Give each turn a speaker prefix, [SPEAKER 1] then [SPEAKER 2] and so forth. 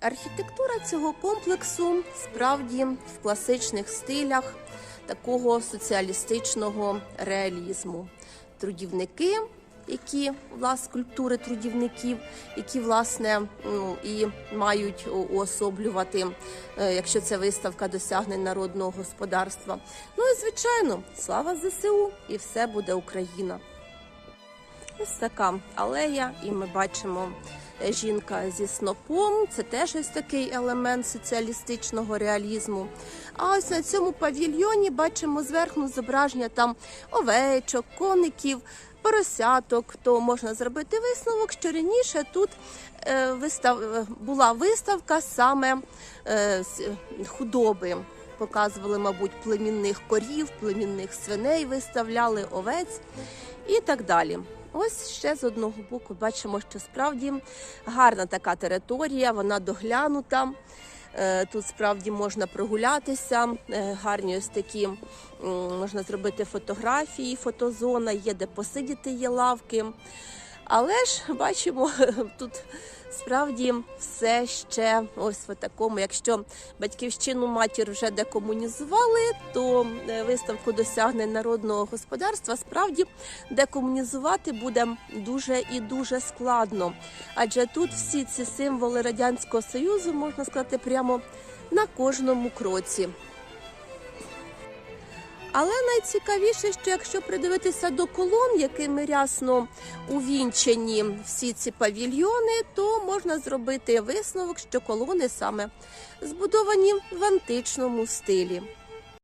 [SPEAKER 1] Архітектура цього комплексу справді в класичних стилях такого соціалістичного реалізму. Трудівники, які власне скульптури трудівників, які власне ну, і мають уособлювати, е, якщо це виставка досягнень народного господарства. Ну і звичайно, слава ЗСУ, і все буде Україна. Ось така алея, і ми бачимо жінка зі снопом. Це теж ось такий елемент соціалістичного реалізму. А ось на цьому павільйоні бачимо зверху зображення там овечок, коників, поросяток. То можна зробити висновок, що раніше тут е, вистав... була виставка саме е, худоби. Показували, мабуть, племінних корів, племінних свиней виставляли овець і так далі. Ось ще з одного боку бачимо, що справді гарна така територія, вона доглянута. Е, Тут справді можна прогулятися, е, гарні ось такі можна зробити фотографії, фотозона, є де посидіти, є лавки. Але ж бачимо, тут справді все ще ось в такому. Якщо батьківщину матір вже декомунізували, то е, виставку досягнень народного господарства справді декомунізувати буде дуже і дуже складно. Адже тут всі ці символи радянського союзу можна сказати прямо на кожному кроці. Але найцікавіше, що якщо придивитися до колон, якими рясно увінчені всі ці павільйони, то можна зробити висновок, що колони саме збудовані в античному стилі.